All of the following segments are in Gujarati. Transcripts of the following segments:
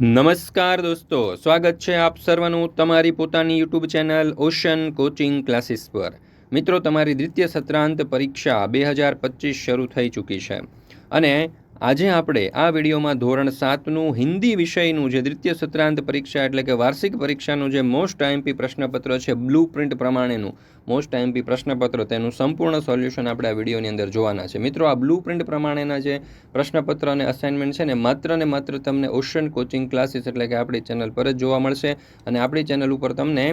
નમસ્કાર દોસ્તો સ્વાગત છે આપ સર્વનું તમારી પોતાની YouTube channel ocean coaching classes પર મિત્રો તમારી દ્વિતીય સત્રાંત પરીક્ષા બે હજાર પચીસ શરૂ થઈ ચૂકી છે અને આજે આપણે આ વિડીયોમાં ધોરણ સાતનું હિન્દી વિષયનું જે દ્વિતીય સત્રાંત પરીક્ષા એટલે કે વાર્ષિક પરીક્ષાનું જે મોસ્ટ આઈએમપી પ્રશ્નપત્ર છે બ્લુ પ્રિન્ટ પ્રમાણેનું મોસ્ટ ટાઈમ બી પ્રશ્નપત્રો તેનું સંપૂર્ણ સોલ્યુશન આપણે આ વિડીયોની અંદર જોવાના છે મિત્રો આ બ્લુ પ્રિન્ટ પ્રમાણેના જે પ્રશ્નપત્ર અને અસાઇનમેન્ટ છે ને માત્ર ને માત્ર તમને ઓશન કોચિંગ ક્લાસીસ એટલે કે આપણી ચેનલ પર જ જોવા મળશે અને આપણી ચેનલ ઉપર તમને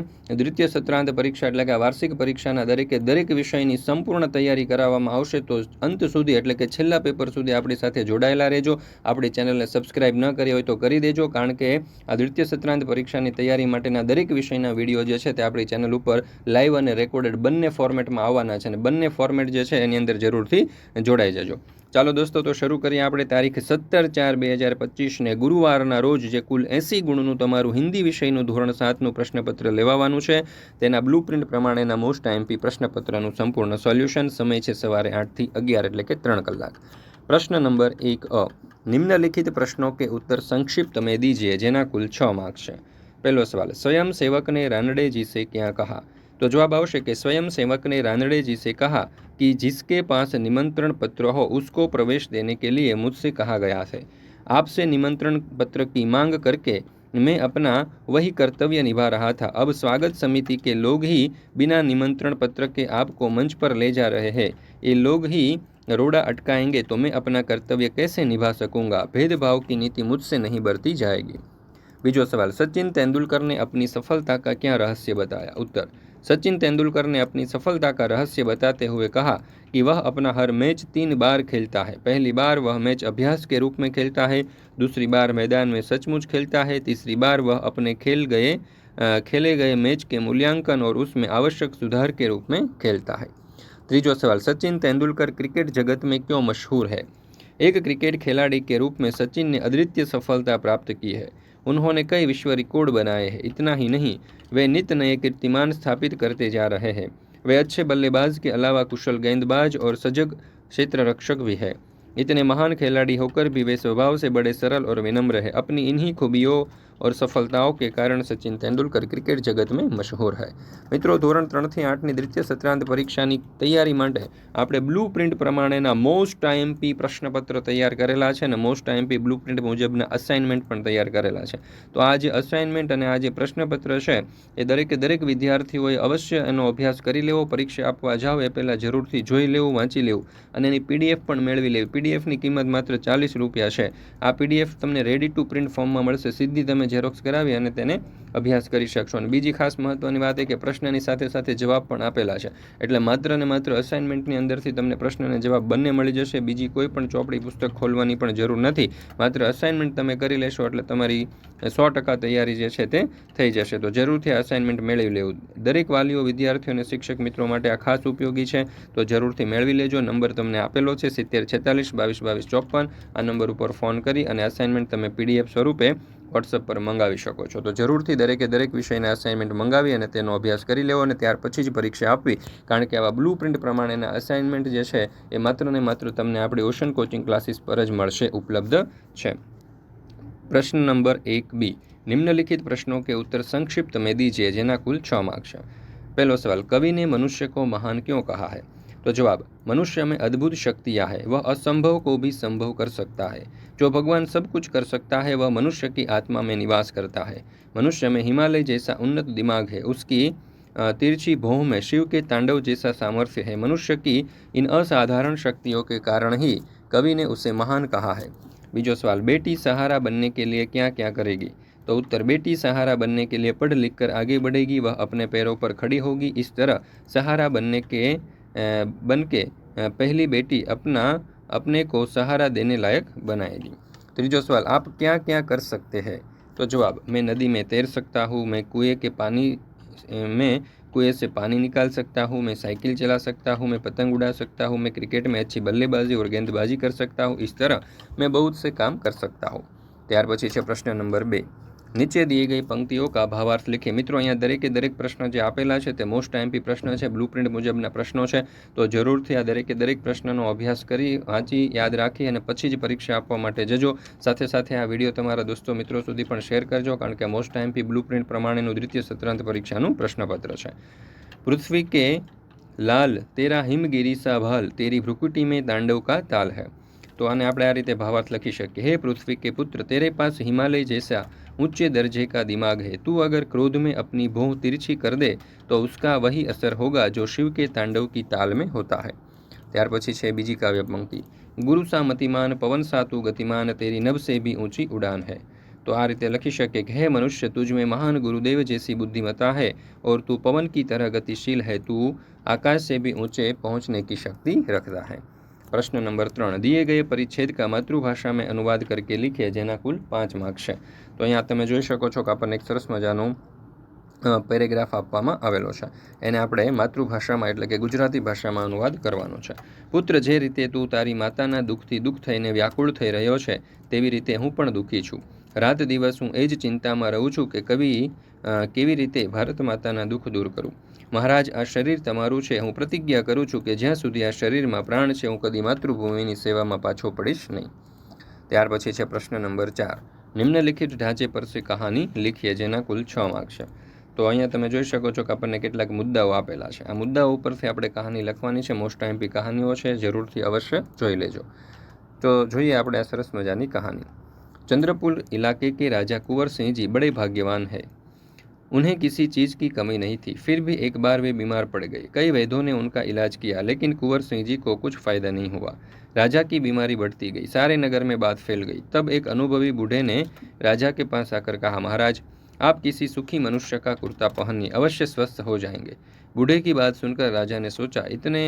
દ્વિતીય સત્રાંત પરીક્ષા એટલે કે વાર્ષિક પરીક્ષાના દરેકે દરેક વિષયની સંપૂર્ણ તૈયારી કરાવવામાં આવશે તો અંત સુધી એટલે કે છેલ્લા પેપર સુધી આપણી સાથે જોડાયેલા રહેજો આપણી ચેનલને સબસ્ક્રાઇબ ન કરી હોય તો કરી દેજો કારણ કે આ દ્વિતીય સત્રાંત પરીક્ષાની તૈયારી માટેના દરેક વિષયના વિડીયો જે છે તે આપણી ચેનલ ઉપર લાઈવ અને રેકોર્ડ અપલોડેડ બંને ફોર્મેટમાં આવવાના છે અને બંને ફોર્મેટ જે છે એની અંદર જરૂરથી જોડાઈ જજો ચાલો દોસ્તો તો શરૂ કરીએ આપણે તારીખ સત્તર ચાર બે હજાર પચીસને ગુરુવારના રોજ જે કુલ એંસી ગુણનું તમારું હિન્દી વિષયનું ધોરણ સાતનું પ્રશ્નપત્ર લેવાવાનું છે તેના બ્લુ પ્રિન્ટ પ્રમાણેના મોસ્ટ આઈએમપી પ્રશ્નપત્રનું સંપૂર્ણ સોલ્યુશન સમય છે સવારે આઠથી અગિયાર એટલે કે ત્રણ કલાક પ્રશ્ન નંબર એક અ નિમ્નલિખિત પ્રશ્નો કે ઉત્તર સંક્ષિપ્ત મેં દીજીએ જેના કુલ છ માર્ક છે પહેલો સવાલ સ્વયંસેવકને રાનડેજી સે ક્યાં કહા तो जवाब આવશે કે स्वयं सेवकને રાંદળેજીસે કહા કે جسકે પાસ નિમંત્રણ પત્ર હો ઉસકો પ્રવેશ દેને કે liye મુજસે કહા ગયા હૈ આપસે નિમંત્રણ પત્ર કી માંગ કરકે મે અપના વહી કર્તવ્ય નિભા રહા થા اب સ્વાગત સમિતિ કે લોગ હી বিনা નિમંત્રણ પત્ર કે આપકો મંચ પર લે જા રહે હે એ લોગ હી રોડા અટકાએંગે તો મે અપના કર્તવ્ય કેસે નિભા શકુંગા ભેદભાવ કી નીતિ મુજસે નહીં બરતી જાયેગી બીજો સવાલ સચિન તેંડુલકરને apni સફળતા કા ક્યા રહસ્ય બતાયા ઉત્તર सचिन तेंदुलकर ने अपनी सफलता का रहस्य बताते हुए कहा कि वह अपना हर मैच तीन बार खेलता है पहली बार वह मैच अभ्यास के रूप में खेलता है दूसरी बार मैदान में सचमुच खेलता है तीसरी बार वह अपने खेल गए खेले गए मैच के मूल्यांकन और उसमें आवश्यक सुधार के रूप में खेलता है तीजो सवाल सचिन तेंदुलकर क्रिकेट जगत में क्यों मशहूर है एक क्रिकेट खिलाड़ी के रूप में सचिन ने अद्वितीय सफलता प्राप्त की है उन्होंने कई विश्व रिकॉर्ड बनाए हैं इतना ही नहीं वे नित नए कीर्तिमान स्थापित करते जा रहे हैं वे अच्छे बल्लेबाज के अलावा कुशल गेंदबाज और सजग क्षेत्र रक्षक भी है इतने महान खिलाड़ी होकर भी वे स्वभाव से बड़े सरल और विनम्र है अपनी इन्हीं खूबियों और સફળતાઓ કે કારણ સચિન તેંડુલકર ક્રિકેટ જગતમાં મેં મશહૂર હૈ મિત્રો ધોરણ ત્રણથી આઠની દ્વિતીય સત્રાંત પરીક્ષાની તૈયારી માટે આપણે બ્લુ પ્રિન્ટ પ્રમાણેના મોસ્ટ આઈએમપી પ્રશ્નપત્ર તૈયાર કરેલા છે અને મોસ્ટ આઈએમપી બ્લુ પ્રિન્ટ મુજબના અસાઇનમેન્ટ પણ તૈયાર કરેલા છે તો આ જે અસાઇનમેન્ટ અને આ જે પ્રશ્નપત્ર છે એ દરેકે દરેક વિદ્યાર્થીઓએ અવશ્ય એનો અભ્યાસ કરી લેવો પરીક્ષા આપવા જાઓ એ પહેલાં જરૂરથી જોઈ લેવું વાંચી લેવું અને એની પીડીએફ પણ મેળવી લેવી પીડીએફની કિંમત માત્ર ચાલીસ રૂપિયા છે આ પીડીએફ તમને રેડી ટુ પ્રિન્ટ ફોર્મમાં મળશે સીધી તમે તમે ઝેરોક્સ કરાવી અને તેને અભ્યાસ કરી શકશો અને બીજી ખાસ મહત્ત્વની વાત એ કે પ્રશ્નની સાથે સાથે જવાબ પણ આપેલા છે એટલે માત્ર ને માત્ર અસાઇનમેન્ટની અંદરથી તમને પ્રશ્ન અને જવાબ બંને મળી જશે બીજી કોઈ પણ ચોપડી પુસ્તક ખોલવાની પણ જરૂર નથી માત્ર અસાઇનમેન્ટ તમે કરી લેશો એટલે તમારી સો ટકા તૈયારી જે છે તે થઈ જશે તો જરૂરથી અસાઇનમેન્ટ મેળવી લેવું દરેક વાલીઓ વિદ્યાર્થીઓ અને શિક્ષક મિત્રો માટે આ ખાસ ઉપયોગી છે તો જરૂરથી મેળવી લેજો નંબર તમને આપેલો છે સિત્તેર છેતાલીસ બાવીસ બાવીસ ચોપન આ નંબર ઉપર ફોન કરી અને અસાઇનમેન્ટ તમે પીડીએફ સ્વરૂપે વોટ્સએપ પર મંગાવી શકો છો તો જરૂરથી દરેકે દરેક વિષયના અસાઇનમેન્ટ મંગાવી અને તેનો અભ્યાસ કરી લેવો અને ત્યાર પછી જ પરીક્ષા આપવી કારણ કે આવા બ્લુ પ્રિન્ટ પ્રમાણેના અસાઇનમેન્ટ જે છે એ માત્ર ને માત્ર તમને આપણી ઓશન કોચિંગ ક્લાસીસ પર જ મળશે ઉપલબ્ધ છે પ્રશ્ન નંબર એક બી નિમ્નલિખિત પ્રશ્નો કે ઉત્તર સંક્ષિપ્ત મેદી છે જેના કુલ છ છે પહેલો સવાલ કવિને મનુષ્ય કો મહાન ક્યો કહા હૈ तो जवाब मनुष्य में अद्भुत शक्तियाँ हैं वह असंभव को भी संभव कर सकता है जो भगवान सब कुछ कर सकता है वह मनुष्य की आत्मा में निवास करता है मनुष्य में हिमालय जैसा उन्नत दिमाग है उसकी तिरछी भोह में शिव के तांडव जैसा सामर्थ्य है मनुष्य की इन असाधारण शक्तियों के कारण ही कवि ने उसे महान कहा है बीजो सवाल बेटी सहारा बनने के लिए क्या क्या करेगी तो उत्तर बेटी सहारा बनने के लिए पढ़ लिख कर आगे बढ़ेगी वह अपने पैरों पर खड़ी होगी इस तरह सहारा बनने के बन के बेटी अपना अपने को सहारा देने लायक बनाएगी त्रीजो सवाल आप क्या क्या कर सकते हैं तो जवाब मैं नदी में तैर सकता हूँ मैं कुएं के पानी में कुएं से पानी निकाल सकता हूँ मैं साइकिल चला सकता हूँ मैं पतंग उड़ा सकता हूँ मैं क्रिकेट में अच्छी बल्लेबाजी और गेंदबाजी कर सकता हूँ इस तरह मैं बहुत से काम कर सकता हूँ त्यार પછી છે પ્રશ્ન નંબર નીચે દી ગઈ પંક્તિઓ કા ભાવાર્થ લખીએ મિત્રો અહીંયા દરેકે દરેક પ્રશ્ન જે આપેલા છે તે મોસ્ટ આઈમપી પ્રશ્ન છે બ્લુ પ્રિન્ટ મુજબના પ્રશ્નો છે તો જરૂરથી આ દરેકે દરેક પ્રશ્નનો અભ્યાસ કરી વાંચી યાદ રાખી અને પછી જ પરીક્ષા આપવા માટે જજો સાથે સાથે આ વિડીયો તમારા દોસ્તો મિત્રો સુધી પણ શેર કરજો કારણ કે મોસ્ટ બ્લુ પ્રિન્ટ પ્રમાણેનું દ્વિતીય સત્રાંત પરીક્ષાનું પ્રશ્નપત્ર છે પૃથ્વી કે લાલ તેરા હિમગીરી સાભાલ તેરી ભ્રુકુટી મેં તાંડવ કા તાલ હે તો આને આપણે આ રીતે ભાવાર્થ લખી શકીએ હે પૃથ્વી કે પુત્ર તેરે પાસ હિમાલય જૈસા ऊंचे दर्जे का दिमाग है तू अगर क्रोध में अपनी भों तिरछी कर दे तो उसका वही असर होगा जो शिव के तांडव की ताल में होता है ત્યાર बीजी काव्य पंक्ति गुरु सा मतिमान पवन सा तू गतिमान तेरी નભ से भी ऊंची उड़ान है तो आ रीते लखी सके हे मनुष्य तुझ में महान गुरुदेव जैसी बुद्धिमता है और तू पवन की तरह गतिशील है तू आकाश से भी ऊंचे पहुंचने की शक्ति रखता है प्रश्न नंबर त्रण दिए गए परिच्छेद का मातृभाषा में अनुवाद करके लिखे जेना कुल पाँच मार्क्स है તો અહીંયા તમે જોઈ શકો છો કે આપણને એક સરસ મજાનું પેરેગ્રાફ આપવામાં આવેલો છે એને આપણે માતૃભાષામાં એટલે કે ગુજરાતી ભાષામાં અનુવાદ કરવાનો છે પુત્ર જે રીતે તું તારી માતાના દુઃખથી દુઃખ થઈને વ્યાકુળ થઈ રહ્યો છે તેવી રીતે હું પણ દુઃખી છું રાત દિવસ હું એ જ ચિંતામાં રહું છું કે કવિ કેવી રીતે ભારત માતાના દુઃખ દૂર કરું મહારાજ આ શરીર તમારું છે હું પ્રતિજ્ઞા કરું છું કે જ્યાં સુધી આ શરીરમાં પ્રાણ છે હું કદી માતૃભૂમિની સેવામાં પાછો પડીશ નહીં ત્યાર પછી છે પ્રશ્ન નંબર ચાર નિમ્નલિખિત ઢાંચે પર છે કહાની લખીએ જેના કુલ છ માર્ક છે તો અહીંયા તમે જોઈ શકો છો કે આપણને કેટલાક મુદ્દાઓ આપેલા છે આ મુદ્દાઓ ઉપરથી આપણે કહાની લખવાની છે મોસ્ટ ટાઈમ્પી કહાનીઓ છે જરૂરથી અવશ્ય જોઈ લેજો તો જોઈએ આપણે આ સરસ મજાની કહાની ચંદ્રપુર ઇલાકે કે રાજા કુંવરસિંહજી સિંહજી બડે ભાગ્યવાન હૈ उन्हें किसी चीज़ की कमी नहीं थी फिर भी एक बार वे बीमार पड़ गए कई वैद्यों ने उनका इलाज किया लेकिन कुंवर सिंह जी को कुछ फ़ायदा नहीं हुआ राजा की बीमारी बढ़ती गई सारे नगर में बात फैल गई तब एक अनुभवी बूढ़े ने राजा के पास आकर कहा महाराज आप किसी सुखी मनुष्य का कुर्ता पहनिए अवश्य स्वस्थ हो जाएंगे बूढ़े की बात सुनकर राजा ने सोचा इतने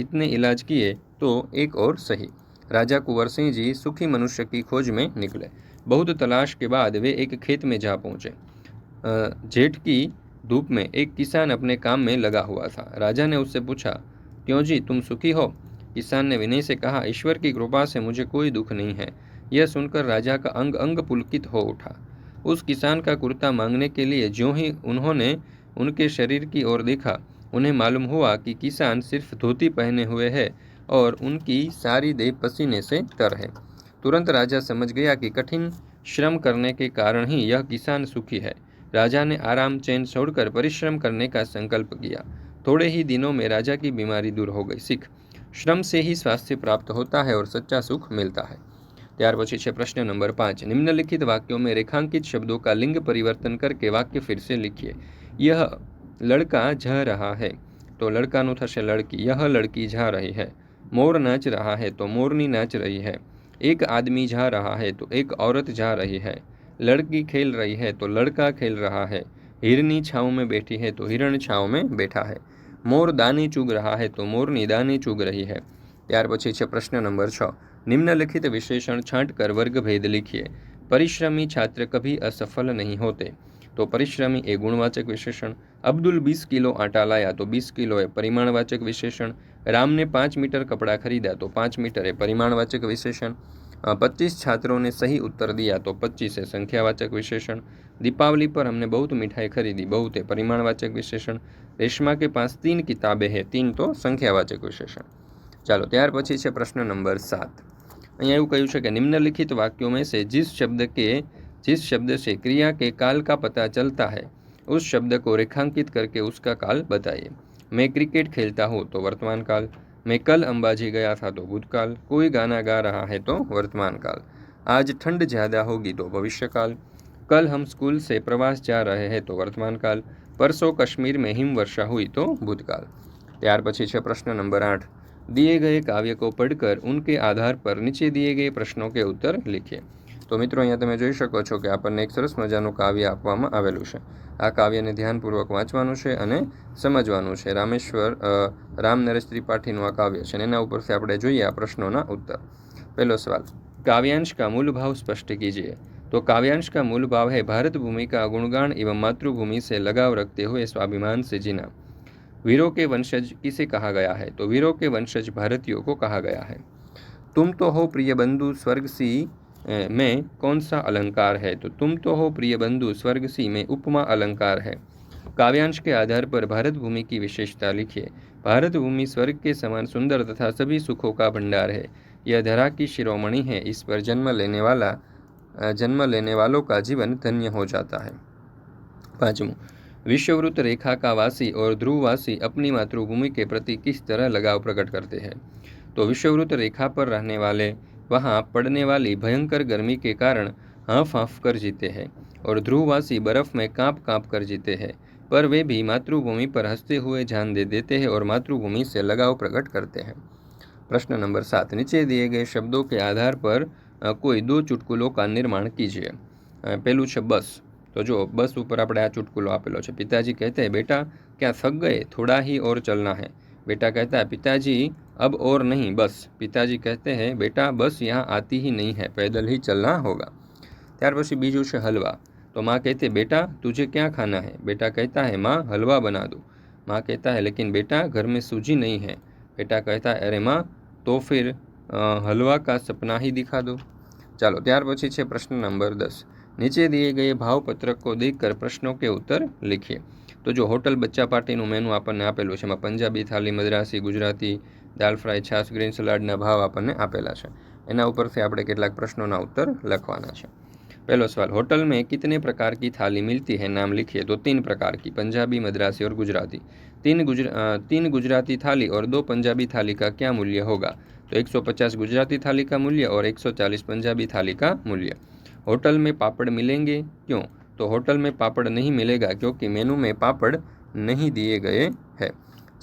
इतने इलाज किए तो एक और सही राजा कुंवर सिंह जी सुखी मनुष्य की खोज में निकले बहुत तलाश के बाद वे एक खेत में जा पहुंचे जेठ की धूप में एक किसान अपने काम में लगा हुआ था राजा ने उससे पूछा क्यों जी तुम सुखी हो किसान ने विनय से कहा ईश्वर की कृपा से मुझे कोई दुख नहीं है यह सुनकर राजा का अंग अंग पुलकित हो उठा उस किसान का कुर्ता मांगने के लिए जो ही उन्होंने उनके शरीर की ओर देखा उन्हें मालूम हुआ कि किसान सिर्फ धोती पहने हुए है और उनकी सारी देह पसीने से तर है तुरंत राजा समझ गया कि कठिन श्रम करने के कारण ही यह किसान सुखी है राजा ने आराम चैन छोड़कर परिश्रम करने का संकल्प किया थोड़े ही दिनों में राजा की बीमारी दूर हो गई सिख श्रम से ही स्वास्थ्य प्राप्त होता है और सच्चा सुख मिलता है त्यार पची प्रश्न नंबर पाँच निम्नलिखित वाक्यों में रेखांकित शब्दों का लिंग परिवर्तन करके वाक्य फिर से लिखिए यह लड़का झह रहा है तो लड़का नो थे लड़की यह लड़की झा रही है मोर नाच रहा है तो मोरनी नाच रही है एक आदमी झा रहा है तो एक औरत जा रही है લડકી ખેલ રહી है તો લડકા ખેલ રહા है હિરની छाँव મેં બેઠી है તો હિરણ छाँव મેં બેઠા है મોર દાની ચૂગ રહા હે તો મોરની દાની ચૂગ રહી હૈ ત્યાર પછી છે પ્રશ્ન નંબર છ નિમ્નલિખિત વિશેષણ છાંટ છાંટકર વર્ગભેદ લિખીએ પરિશ્રમી છાત્ર કભી અસફલ નહીં હોતે તો પરિશ્રમી એ ગુણવાચક વિશેષણ અબ્દુલ બીસ કિલો આટા લાયા તો બીસ કિલોએ પરિમાણવાચક વિશેષણ રામને પાંચ મીટર કપડાં ખરીદ્યા તો પાંચ મીટર એ પરિમાણવાચક વિશેષણ पच्चीस छात्रों ने सही उत्तर दिया तो पच्चीस है संख्यावाचक विशेषण दीपावली पर हमने बहुत मिठाई खरीदी बहुत है परिमाणवाचक विशेषण रेशमा के पास तीन किताबें हैं तीन तो संख्यावाचक विशेषण चलो त्यार पी से प्रश्न नंबर सात અહીંયા એવું है कि निम्नलिखित वाक्यों में से जिस शब्द के जिस शब्द से क्रिया के काल का पता चलता है उस शब्द को रेखांकित करके उसका काल बताइए मैं क्रिकेट खेलता हूँ तो वर्तमान काल मैं कल अंबाजी गया था तो भूतकाल कोई गाना गा रहा है तो वर्तमान काल आज ठंड ज़्यादा होगी तो भविष्यकाल कल हम स्कूल से प्रवास जा रहे हैं तो वर्तमान काल परसों कश्मीर में हिमवर्षा हुई तो भूतकाल त्यार પછી छः प्रश्न नंबर आठ दिए गए काव्य को पढ़कर उनके आधार पर नीचे दिए गए प्रश्नों के उत्तर लिखे તો મિત્રો અહીંયા તમે જોઈ શકો છો કે આપણને એક સરસ મજાનું કાવ્ય આપવામાં આવેલું છે આ કાવ્યને ધ્યાનપૂર્વક વાંચવાનું છે અને સમજવાનું છે રામેશ્વર રામ નરેશ ત્રિપાઠીનું આ કાવ્ય છે અને એના ઉપરથી આપણે જોઈએ આ પ્રશ્નોના ઉત્તર પહેલો સવાલ કાવ્યાંશ કા મૂલભાવ સ્પષ્ટ કીજીએ તો કાવ્યાંશ કા મૂલભાવ भाव ભારત ભૂમિકા भूमि का માતૃભૂમિ સે લગાવ રખતે હોય સ્વાભિમાન हुए स्वाभिमान से जीना वीरों के वंशज किसे कहा તો વીરો કે વંશજ ભારતીયો કો કહા ગયા कहा તુમ તો હો પ્રિય બંધુ प्रिय में कौन सा अलंकार है तो तुम तो हो प्रिय बंधु स्वर्ग सी में उपमा अलंकार है काव्यांश के आधार पर भारत भूमि की विशेषता लिखिए भारत भूमि स्वर्ग के समान सुंदर तथा सभी सुखों का भंडार है यह धरा की शिरोमणि है इस पर जन्म लेने वाला जन्म लेने वालों का जीवन धन्य हो जाता है पाँचवा विश्ववृत्त रेखा का वासी और ध्रुववासी अपनी मातृभूमि के प्रति किस तरह लगाव प्रकट करते हैं तो विश्ववृत्त रेखा पर रहने वाले वहाँ पड़ने वाली भयंकर गर्मी के कारण हाँफ हाँफ कर जीते हैं और ध्रुववासी बर्फ में कांप कांप कर जीते हैं पर वे भी मातृभूमि पर हंसते हुए ध्यान दे देते हैं और मातृभूमि से लगाव प्रकट करते हैं प्रश्न नंबर सात नीचे दिए गए शब्दों के आधार पर कोई दो चुटकुलों का निर्माण कीजिए पहलू છે बस तो जो बस ऊपर अपने आ ચુટકુલો આપેલો पिताजी कहते हैं बेटा क्या थक गए थोड़ा ही और चलना है बेटा कहता है पिताजी अब और नहीं बस पिताजी कहते हैं बेटा बस यहां आती ही नहीं है पैदल ही चलना होगा ત્યાર પછી બીજુ છે હલવા તો માં કહેતે બેટા તુજે ક્યાં ખાના હે બેટા કહેતા હે માં હલવા બના દો માં કહેતા હે લેકિન બેટા ઘર મે સુજી નહીં હે બેટા કહેતા હે રે માં તો ફિર હલવા કા સપના હી દિખા દો ચાલો ત્યાર પછી છે પ્રશ્ન નંબર 10 નીચે دیے گئے ભાવપત્રક کو دیکھ کر પ્રશ્નો કે ઉત્તર લખिए तो जो होटल बच्चा पार्टी નું મેનુ આપણને આપેલું છે માં પંજાબી થાળી મદ્રાસી ગુજરાતી द अल्फा इचस ग्रीन सलाद नभाव अपन ने अपेला छे एना ऊपर से आपडे કેટલાક પ્રશ્નોના ઉત્તર લખવાના છે પહેલો સવાલ હોટેલ મે કેટને પ્રકાર કી થાળી મિલતી હે નામ લખીયે દો તીન પ્રકાર કી પંજાબી મદરાસી ઓર ગુજરાતી તીન ગુજરાતી થાળી ઓર દો પંજાબી થાળી કા ક્યા મૂલ્ય હોગા તો 150 ગુજરાતી થાળી કા મૂલ્ય ઓર 140 પંજાબી થાળી કા મૂલ્ય હોટેલ મે પાપડ મિલેંગે ક્યો તો હોટેલ મે પાપડ નહીં મિલેગા ક્યોકી મેનુ મે પાપડ નહીં دیے ગયે હે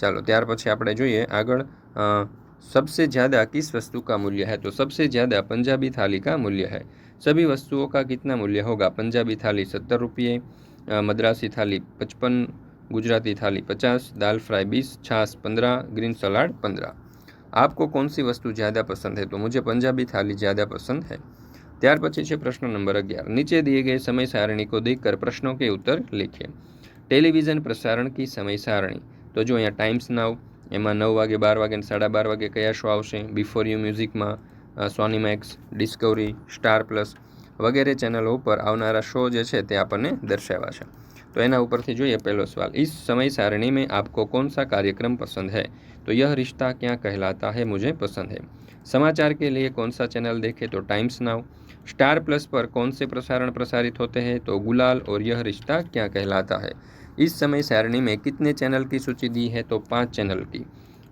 ચાલો ત્યાર પછી આપણે જોઈએ આગળ सबसे ज़्यादा किस वस्तु का मूल्य है तो सबसे ज़्यादा पंजाबी थाली का मूल्य है सभी वस्तुओं का कितना मूल्य होगा पंजाबी थाली सत्तर रुपये मद्रासी थाली पचपन गुजराती थाली पचास दाल फ्राई बीस छाछ पंद्रह ग्रीन सलाड पंद्रह आपको कौन सी वस्तु ज़्यादा पसंद है तो मुझे पंजाबी थाली ज़्यादा पसंद है त्यार પછી प्रश्न नंबर નંબર नीचे दिए गए समय સમય को देखकर प्रश्नों के उत्तर लिखें टेलीविज़न प्रसारण की समय સમય तो जो यहाँ टाइम्स नाउ એમાં નવ વાગે બાર વાગે સાડા બાર વાગે કયા શો આવશે before you મ્યુઝિકમાં Sony Max Discovery Star Plus વગેરે ચેનલો ઉપર આવનારા શો જે છે તે આપણને દર્શાવાશે તો એના ઉપરથી જોઈએ પહેલો સવાલ ઇસ સમય સારણી મેં આપકો કોન સા કાર્યક્રમ પસંદ હૈ તો યહ રિશ્તા ક્યાં કહેલાતા હૈ મુજે પસંદ હૈ સમાચાર કે लिए कौन सा चैनल देखे तो टाइम्स नाउ स्टार प्लस पर कौन से प्रसारण प्रसारित होते हैं तो गुलाल और यह रिश्ता क्या कहलाता है इस समय सारणी में कितने चैनल की सूची दी है तो पाँच चैनल की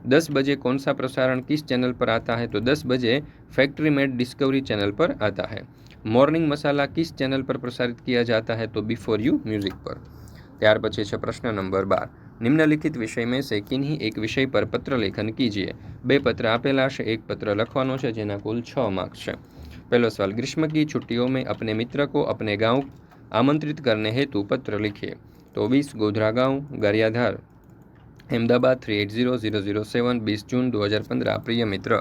दस बजे कौन सा प्रसारण किस चैनल पर आता है तो दस बजे फैक्ट्री मेड डिस्कवरी चैनल पर आता है मॉर्निंग मसाला किस चैनल पर प्रसारित किया जाता है तो बिफोर यू म्यूजिक पर त्यार बचे प्रश्न नंबर बार निम्नलिखित विषय में से किन्हीं एक विषय पर पत्र लेखन कीजिए बे पत्र आपेला से एक पत्र लिखवा है जेना कुल छ मार्क्स है पहला सवाल ग्रीष्म की छुट्टियों में अपने मित्र को अपने गाँव आमंत्रित करने हेतु पत्र लिखिए चौबीस गोधरा गाँव Gariadhar Ahmedabad three eight zero zero zero seven बीस जून दो हज़ार पंद्रह प्रिय मित्र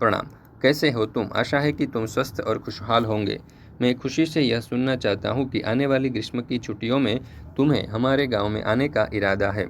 प्रणाम कैसे हो तुम आशा है कि तुम स्वस्थ और खुशहाल होंगे मैं खुशी से यह सुनना चाहता हूँ कि आने वाली ग्रीष्म की छुट्टियों में तुम्हें हमारे गांव में आने का इरादा है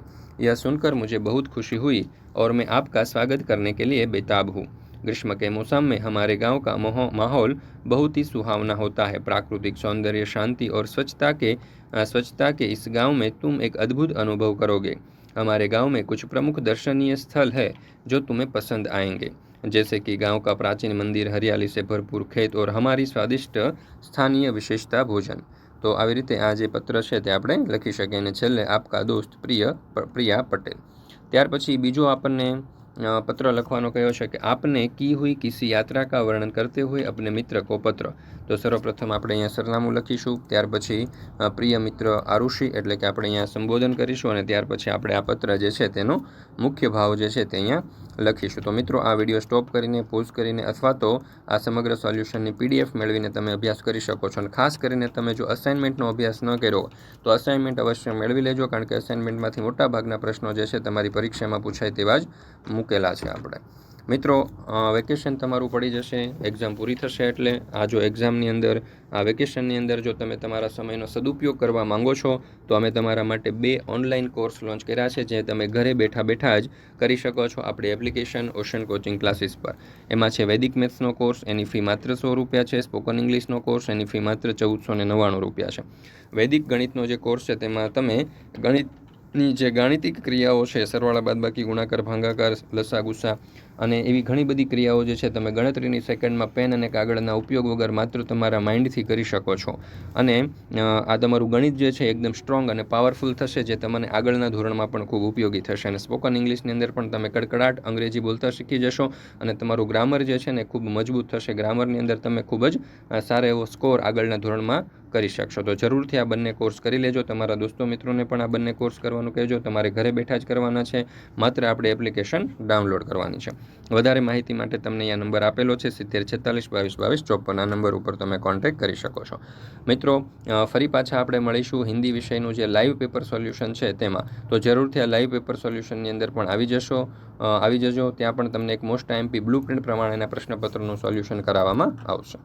यह सुनकर मुझे बहुत खुशी हुई और मैं आपका स्वागत करने के लिए बेताब हूँ ग्रीष्म के मौसम में हमारे गांव का माहौल बहुत ही सुहावना होता है प्राकृतिक सौंदर्य शांति और स्वच्छता के स्वच्छता के इस गांव में तुम एक अद्भुत अनुभव करोगे हमारे गांव में कुछ प्रमुख दर्शनीय स्थल है जो तुम्हें पसंद आएंगे जैसे कि गांव का प्राचीन मंदिर हरियाली से भरपूर खेत और हमारी स्वादिष्ट स्थानीय विशेषता भोजन तो आई रीते आज पत्र है છે लखी सके आपका दोस्त प्रिय प्रिया पटेल त्यार પ્રિય પ્રિયા પટેલ પત્ર લખવાનો કહ્યો છે કે આપને કી હુઈ કિસી યાત્રા કા વર્ણન કરતે હોય અપને મિત્ર કો પત્ર તો સર્વપ્રથમ આપણે અહીંયા સરનામું લખીશું ત્યાર પછી પ્રિય મિત્ર આરુષિ એટલે કે આપણે અહીંયા સંબોધન કરીશું અને ત્યાર પછી આપણે આ પત્ર જે છે તેનો મુખ્ય ભાવ જે છે તે અહીંયા લખીશું તો મિત્રો આ વિડીયો સ્ટોપ કરીને પોઝ કરીને અથવા તો આ સમગ્ર સોલ્યુશનની પીડીએફ મેળવીને તમે અભ્યાસ કરી શકો છો અને ખાસ કરીને તમે જો અસાઇનમેન્ટનો અભ્યાસ ન કર્યો તો અસાઇનમેન્ટ અવશ્ય મેળવી લેજો કારણ કે અસાઇનમેન્ટમાંથી મોટાભાગના પ્રશ્નો જે છે તમારી પરીક્ષામાં પૂછાય તેવા જ મુખ્ય ચૂકેલા છે આપણે મિત્રો વેકેશન તમારું પડી જશે એક્ઝામ પૂરી થશે એટલે આ જો એક્ઝામની અંદર આ વેકેશનની અંદર જો તમે તમારા સમયનો સદુપયોગ કરવા માંગો છો તો અમે તમારા માટે બે ઓનલાઈન કોર્સ લોન્ચ કર્યા છે જે તમે ઘરે બેઠા બેઠા જ કરી શકો છો આપણી એપ્લિકેશન ઓશન કોચિંગ ક્લાસીસ પર એમાં છે વૈદિક મેથ્સનો કોર્સ એની ફી માત્ર સો રૂપિયા છે સ્પોકન ઇંગ્લિશનો કોર્સ એની ફી માત્ર ચૌદસો ને નવ્વાણું રૂપિયા છે વૈદિક ગણિતનો જે કોર્સ છે તેમાં તમે ગણિત ની જે ગાણિતિક ક્રિયાઓ છે સરવાળા બાદબાકી ગુણાકાર ભાંગાકાર લસા ગુસ્સા અને એવી ઘણી બધી ક્રિયાઓ જે છે તમે ગણતરીની સેકન્ડમાં પેન અને કાગળના ઉપયોગ વગર માત્ર તમારા માઇન્ડથી કરી શકો છો અને આ તમારું ગણિત જે છે એકદમ સ્ટ્રોંગ અને પાવરફુલ થશે જે તમને આગળના ધોરણમાં પણ ખૂબ ઉપયોગી થશે અને સ્પોકન ઇંગ્લિશની અંદર પણ તમે કડકડાટ અંગ્રેજી બોલતા શીખી જશો અને તમારું ગ્રામર જે છે ને ખૂબ મજબૂત થશે ગ્રામરની અંદર તમે ખૂબ જ સારો એવો સ્કોર આગળના ધોરણમાં કરી શકશો તો જરૂરથી આ બંને કોર્સ કરી લેજો તમારા દોસ્તો મિત્રોને પણ આ બંને કોર્સ કરવાનું કહેજો તમારે ઘરે બેઠા જ કરવાના છે માત્ર આપણે એપ્લિકેશન ડાઉનલોડ કરવાની છે વધારે માહિતી માટે તમને અહીંયા નંબર આપેલો છે સિત્તેર છેતાલીસ બાવીસ બાવીસ ચોપન આ નંબર ઉપર તમે કોન્ટેક્ટ કરી શકો છો મિત્રો ફરી પાછા આપણે મળીશું હિન્દી વિષયનું જે લાઈવ પેપર સોલ્યુશન છે તેમાં તો જરૂરથી આ લાઈવ પેપર સોલ્યુશનની અંદર પણ આવી જશો આવી જજો ત્યાં પણ તમને એક મોસ્ટ આઈએમપી બ્લુ પ્રિન્ટ પ્રમાણેના પ્રશ્નપત્રનું સોલ્યુશન કરાવવામાં આવશે